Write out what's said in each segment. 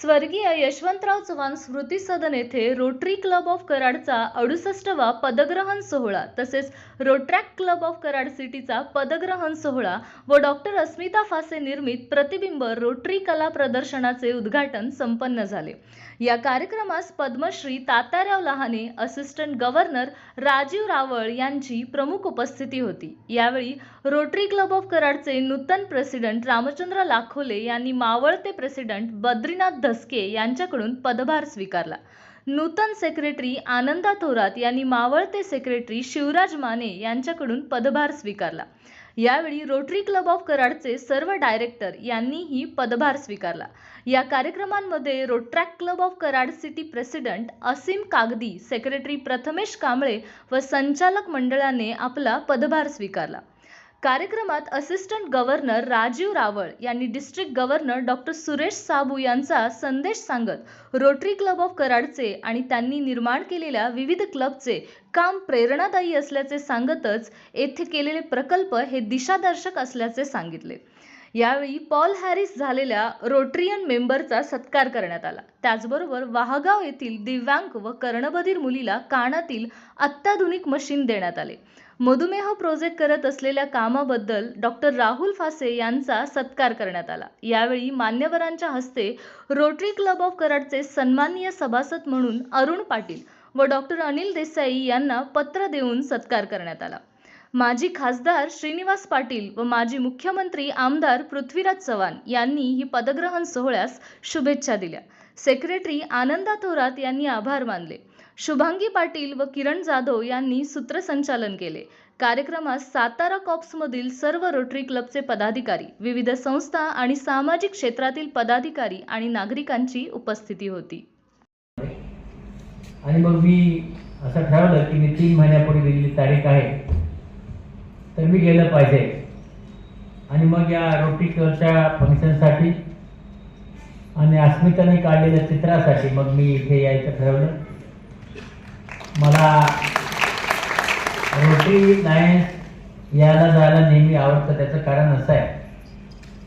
स्वर्गीय यशवंतराव चव्हाण स्मृती सदन येथे Rotary club of कराडचा अडुसष्टवा पदग्रहण सोहळा तसेच रोट्रॅक क्लब ऑफ कराड सिटीचा पदग्रहण सोहळा व डॉक्टर अस्मिता फासे निर्मित प्रतिबिंब रोटरी कला प्रदर्शनाचे उद्घाटन संपन्न झाले. या कार्यक्रमास पद्मश्री तात्याराव लहाने असिस्टंट गव्हर्नर राजीव रावळ यांची प्रमुख उपस्थिती होती. यावेळी रोटरी क्लब ऑफ कराडचे नूतन प्रेसिडेंट रामचंद्र लाखोले यांनी मावळते प्रेसिडेंट बद्रीनाथ धसके यांच्याकडून पदभार स्वीकारला. नूतन सेक्रेटरी आनंदा थोरात यांनी मावळते सेक्रेटरी शिवराज माने यांच्याकडून पदभार स्वीकारला. यावेळी रोटरी क्लब ऑफ कराडचे सर्व डायरेक्टर यांनीही पदभार स्वीकारला. या कार्यक्रमांमध्ये Rotaract club of Karad city president Aseem Kagdi secretary Prathamesh Kamble व संचालक मंडळाने आपला पदभार स्वीकारला. कार्यक्रमात असिस्टंट गव्हर्नर राजीव रावळ यांनी district governor doctor Suresh Sabu यांचा संदेश सांगत रोटरी क्लब ऑफ कराडचे आणि त्यांनी निर्माण केलेल्या विविध क्लबचे काम प्रेरणादायी असल्याचे सांगतच येथे केलेले प्रकल्प हे दिशादर्शक असल्याचे सांगितले. यावेळी पॉल हॅरिस झालेल्या रोटरियन मेंबरचा सत्कार करण्यात आला. त्याचबरोबर वाहगाव येथील दिव्यांग व कर्णबधीर मुलीला कानातील अत्याधुनिक मशीन देण्यात आले. मधुमेह प्रोजेक्ट करत असलेल्या कामाबद्दल डॉक्टर राहुल फासे यांचा सत्कार करण्यात आला. यावेळी मान्यवरांच्या हस्ते रोटरी क्लब ऑफ कराडचे सन्माननीय सभासद म्हणून अरुण पाटील व डॉक्टर अनिल देसाई यांना पत्र देऊन सत्कार करण्यात आला. माजी खासदार श्रीनिवास पाटील व माजी मुख्यमंत्री आमदार पृथ्वीराज चव्हाण यांनी ही पदग्रहण सोहळ्यास शुभेच्छा दिल्या. सेक्रेटरी आनंदा थोरात यांनी आभार मानले. शुभांगी पाटील व किरण जाधव यांनी सूत्रसंचालन केले. कार्यक्रमास सातारा कॉप्समधील सर्व रोटरी क्लबचे पदाधिकारी विविध संस्था आणि सामाजिक क्षेत्रातील पदाधिकारी आणि नागरिकांची उपस्थिती होती. आणि मग मी असं ठरवलं की मी तीन महिन्यापूर्वी दिलेली तारीख आहे. तर मी गेलं पाहिजे. आणि मग या रोटी कलच्या फंक्शनसाठी आणि अस्मिताने काढलेल्या चित्रासाठी मग मी इथे यायचं ठरवलं. मला रोटी लायन्स यायला जायला नेहमी आवडतं त्याचं कारण असं आहे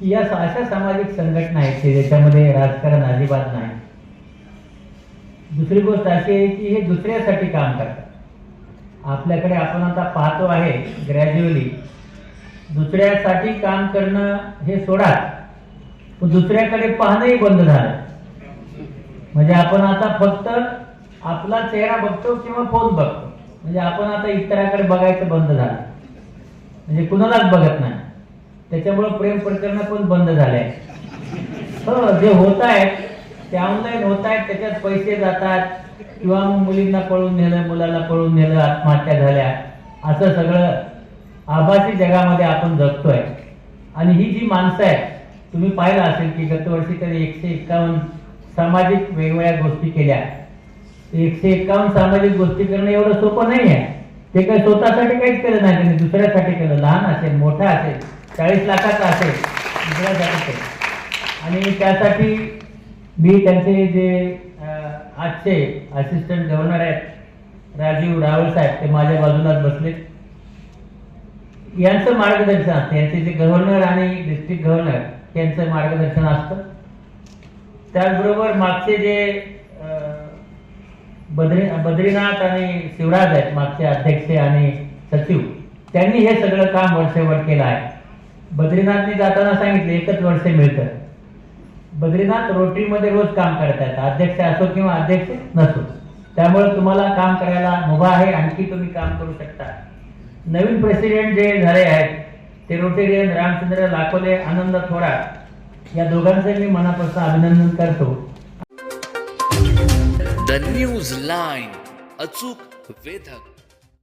की या अशा सामाजिक संघटना आहेत की ज्याच्यामध्ये राजकारण अजिबात नाही. दुसरी गोष्ट अशी आहे की हे दुसऱ्यासाठी काम करतात. आपल्याकडे आपण आता पाहतो आहे ग्रॅज्युअली दुसऱ्यासाठी काम करणं हे सोडा. पण दुसऱ्याकडे पाहणंही बंद झालं. म्हणजे आपण आता फक्त आपला चेहरा बघतो किंवा फोन बघतो. म्हणजे आपण आता इतराकडे बघायचं बंद झालं. म्हणजे कुणालाच बघत नाही. त्याच्यामुळं प्रेम प्रकरण पण बंद झाले. हो जे होत आहेत ते ऑनलाईन होत आहेत त्याच्यात पैसे जातात. किंवा मग मुलींना पळून नेलं मुलाला पळून नेलं आत्महत्या झाल्या. असं सगळं आभासी जगामध्ये आपण जगतोय. आणि ही जी माणसं आहेत तुम्ही पाहिलं असेल की गतवर्षी तरी एकशे एकावन्न सामाजिक वेगवेगळ्या गोष्टी केल्या. एकशे एकावन्न सामाजिक गोष्टी करणं एवढं सोपं नाही आहे ते काही स्वतःसाठी काहीच केलं नाही त्यांनी दुसऱ्यासाठी केलं. लहान असेल मोठा असेल चाळीस लाखाचा असेल दुसऱ्यासाठी केलं. आणि त्यासाठी मी त्यांचे जे आजचे असिस्टंट गव्हर्नर आहेत राजीव रावल साहेब ते माझ्या बाजूलाच बसले यांचं मार्गदर्शन असतं यांचे जे गव्हर्नर आणि डिस्ट्रिक्ट गव्हर्नर यांचं मार्गदर्शन असतं. त्याचबरोबर मागचे जे अं, बद्री बद्रीनाथ आणि शिवराज आहेत मागचे अध्यक्ष आणि सचिव त्यांनी हे सगळं काम वर्षभर केलं आहे. बद्रीनाथने जाताना सांगितले एकच वर्ष मिळतं. बद्रीनाथ रोटरीमध्ये रोज काम करत अध्यक्ष असो किंवा अध्यक्ष नसो. त्यामुळे तुम्हाला काम करायला मुभा आहे आणखी तुम्ही काम करू शकता. नवीन प्रेसिडेंट जे झाले आहेत ते रोटेरियन रामचंद्र लाखोले आनंद थोरात या दोघांचे मी मनापासून अभिनंदन करतो. द न्यूज लाईन अचूक वेधक.